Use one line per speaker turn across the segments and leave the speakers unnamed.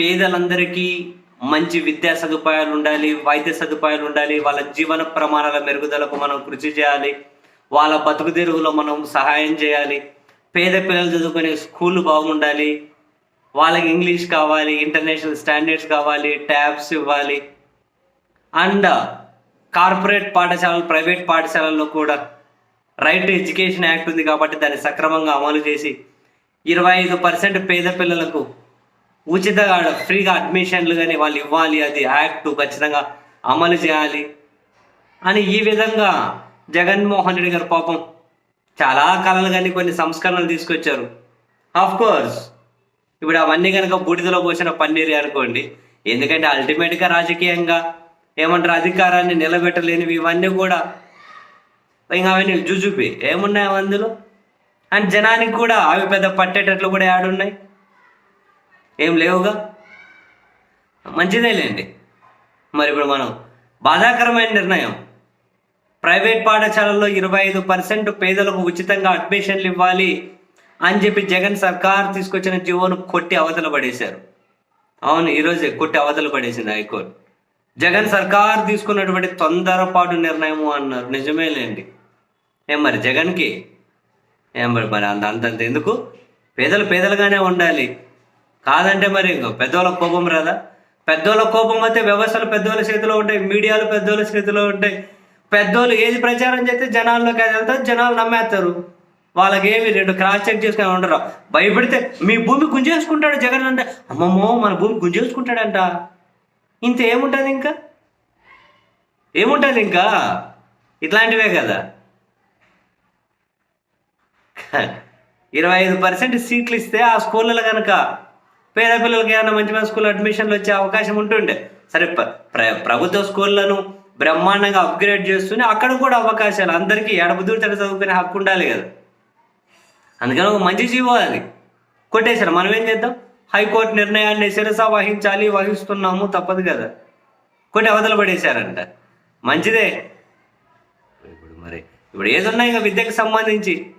పేదలందరికీ మంచి విద్యా సదుపాయాలు ఉండాలి వైద్య సదుపాయాలు ఉండాలి వాళ్ళ జీవన ప్రమాణాల మెరుగుదలకు మనం కృషి చేయాలి వాళ్ళ బతుకు తెరుగులో మనం సహాయం చేయాలి పేద పిల్లలు చదువుకునే స్కూల్ బాగుండాలి వాళ్ళకి ఇంగ్లీష్ కావాలి ఇంటర్నేషనల్ స్టాండర్డ్స్ కావాలి ట్యాబ్స్ ఇవ్వాలి అండ్ కార్పొరేట్ పాఠశాలలు ప్రైవేట్ పాఠశాలల్లో కూడా రైట్ టు ఎడ్యుకేషన్ యాక్ట్ ఉంది కాబట్టి దాన్ని సక్రమంగా అమలు చేసి ఇరవై ఐదు పర్సెంట్ పేద పిల్లలకు ఉచితంగా ఫ్రీగా అడ్మిషన్లు కానీ వాళ్ళు ఇవ్వాలి అది యాక్ట్ ఖచ్చితంగా అమలు చేయాలి. అని ఈ విధంగా జగన్మోహన్ రెడ్డి గారు పాపం చాలా కళలు కానీ కొన్ని సంస్కరణలు తీసుకొచ్చారు. ఆఫ్ కోర్స్ ఇప్పుడు అవన్నీ కనుక బూడిదలో పోసిన పన్నీరు అనుకోండి. ఎందుకంటే అల్టిమేట్గా రాజకీయంగా ఏమంటారు అధికారాన్ని నిలబెట్టలేనివి ఇవన్నీ కూడా ఇంకా అవన్నీ జుజుపి. ఏమున్నాయి అందులో? అండ్ జనానికి కూడా అవి పెద్ద పట్టేటట్లు కూడా యాడున్నాయి. ఏం లేవుగా? మంచిదేలేండి. మరి ఇప్పుడు మనం బాధాకరమైన నిర్ణయం. ప్రైవేట్ పాఠశాలల్లో ఇరవై ఐదు పర్సెంట్ పేదలకు ఉచితంగా అడ్మిషన్లు ఇవ్వాలి అని చెప్పి జగన్ సర్కార్ తీసుకొచ్చిన జీవోను కొట్టి అవతల పడేశారు. అవును ఈరోజే కొట్టి అవతల పడేసింది హైకోర్టు. జగన్ సర్కార్ తీసుకున్నటువంటి తొందరపాటు నిర్ణయము అన్నారు. నిజమేలేండి. ఏం మరి జగన్కి? ఏం మరి మరి అంత అంతంత ఎందుకు? పేదలు పేదలుగానే ఉండాలి. కాదంటే మరి ఇంకో పెద్దోళ్ళ కోపం రాదా? పెద్దోళ్ళ కోపం అయితే వ్యవస్థలు పెద్దోళ్ళ చేతిలో ఉంటాయి మీడియాలు పెద్దోళ్ళ చేతిలో ఉంటాయి. పెద్దోళ్ళు ఏది ప్రచారం చేస్తే జనాల్లోకి అది వెళ్తారు జనాలు నమ్మేస్తారు. వాళ్ళకి ఏమి రెండు క్రాస్ చెక్ చేసుకుని ఉండరు. భయపడితే మీ భూమి గుంజేసుకుంటాడు జగన్ అంటే అమ్మమ్మో మన భూమి గుంజేసుకుంటాడంట. ఇంత ఏముంటుంది ఇంకా? ఏముంటుంది ఇంకా? ఇట్లాంటివే కదా. ఇరవై ఐదు పర్సెంట్ సీట్లు ఇస్తే ఆ స్కూళ్ళలో కనుక పేద పిల్లలకి ఏమైనా మంచి మంచి స్కూల్ అడ్మిషన్లు వచ్చే అవకాశం ఉంటుండే. సరే ప్ర- ప్రభుత్వ స్కూళ్ళను బ్రహ్మాండంగా అప్గ్రేడ్ చేస్తూనే అక్కడ కూడా అవకాశాలు. అందరికీ ఎడబుద్ధుడు చదువుకునే హక్కు ఉండాలి కదా. అందుకని ఒక మంచి జీవో అది. కొట్టేశారు. మనం ఏం చేద్దాం? హైకోర్టు నిర్ణయాన్ని శిరస వహించాలి వహిస్తున్నాము తప్పదు కదా. కొట్టి అవతల పడేశారంట. మంచిదే. ఇప్పుడు మరి ఇప్పుడు ఏదున్నాయి ఇంకా విద్యకు సంబంధించి?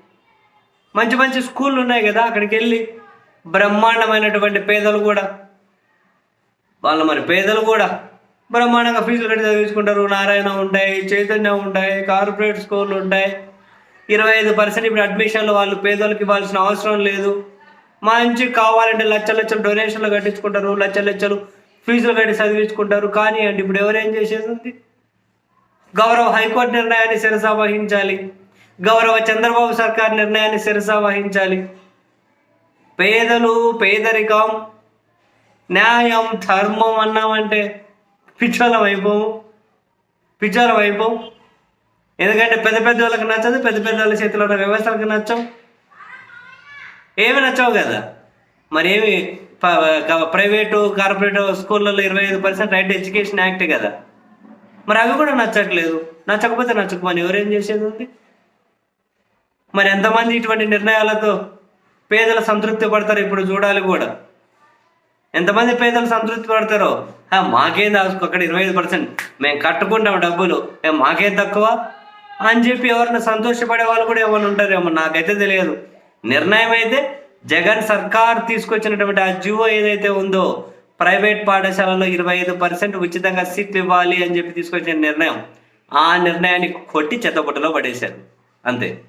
మంచి మంచి స్కూళ్ళు ఉన్నాయి కదా అక్కడికి వెళ్ళి బ్రహ్మాండమైనటువంటి పేదలు కూడా. వాళ్ళు మరి పేదలు కూడా బ్రహ్మాండంగా ఫీజులు కట్టి చదివించుకుంటారు. నారాయణ ఉంటాయి చైతన్య ఉంటాయి కార్పొరేట్ స్కూళ్ళు ఉంటాయి. ఇరవై ఐదు పర్సెంట్ ఇప్పుడు అడ్మిషన్లు వాళ్ళు పేదలకు ఇవ్వాల్సిన అవసరం లేదు. మంచి కావాలంటే లక్ష లక్షలు డొనేషన్లు కట్టించుకుంటారు. లక్ష లక్షలు ఫీజులు కట్టి చదివించుకుంటారు. కానీ అండి ఇప్పుడు ఎవరేం చేసేది? గౌరవ హైకోర్టు నిర్ణయాన్ని శిరసా వహించాలి గౌరవ చంద్రబాబు సర్కార్ నిర్ణయాన్ని శిరసా వహించాలి పేదలు పేదరికం న్యాయం ధర్మం అన్నామంటే పిచ్చోళం అయిపోవు. పిచ్చోళం అయిపోవు. ఎందుకంటే పెద్ద పెద్ద వాళ్ళకి నచ్చదు పెద్ద పెద్ద వాళ్ళ చేతిలో ఉన్న వ్యవస్థలకు నచ్చవు. ఏమి నచ్చవు కదా? మరి ఏమి ప- ప్రైవేటు కార్పొరేట్ స్కూళ్ళలో ఇరవై ఐదు పర్సెంట్ రైట్ ఎడ్యుకేషన్ యాక్ట్ కదా? మరి అవి కూడా నచ్చట్లేదు. నచ్చకపోతే నచ్చకపోని ఎవరేం చేసేది ఉంది? మరి ఎంతమంది ఇటువంటి నిర్ణయాలతో పేదలు సంతృప్తి పడతారు ఇప్పుడు చూడాలి కూడా. ఎంతమంది పేదలు సంతృప్తి పడతారో? మాకేం దాచుకో అక్కడ ఇరవై ఐదు పర్సెంట్. మేము కట్టుకుంటాం డబ్బులు. ఏ, మాకేం తక్కువ? అని చెప్పి ఎవరిని సంతోషపడే వాళ్ళు కూడా ఏమైనా ఉంటారేమో? నాకైతే తెలియదు. నిర్ణయం అయితే జగన్ సర్కార్ తీసుకొచ్చినటువంటి ఆ జీవో ఏదైతే ఉందో ప్రైవేట్ పాఠశాలలో ఇరవై ఐదు పర్సెంట్ ఉచితంగా సీట్లు ఇవ్వాలి అని చెప్పి తీసుకొచ్చిన నిర్ణయం. ఆ నిర్ణయాన్ని కొట్టి చెత్తబుట్టలో పడేశారు. అంతే.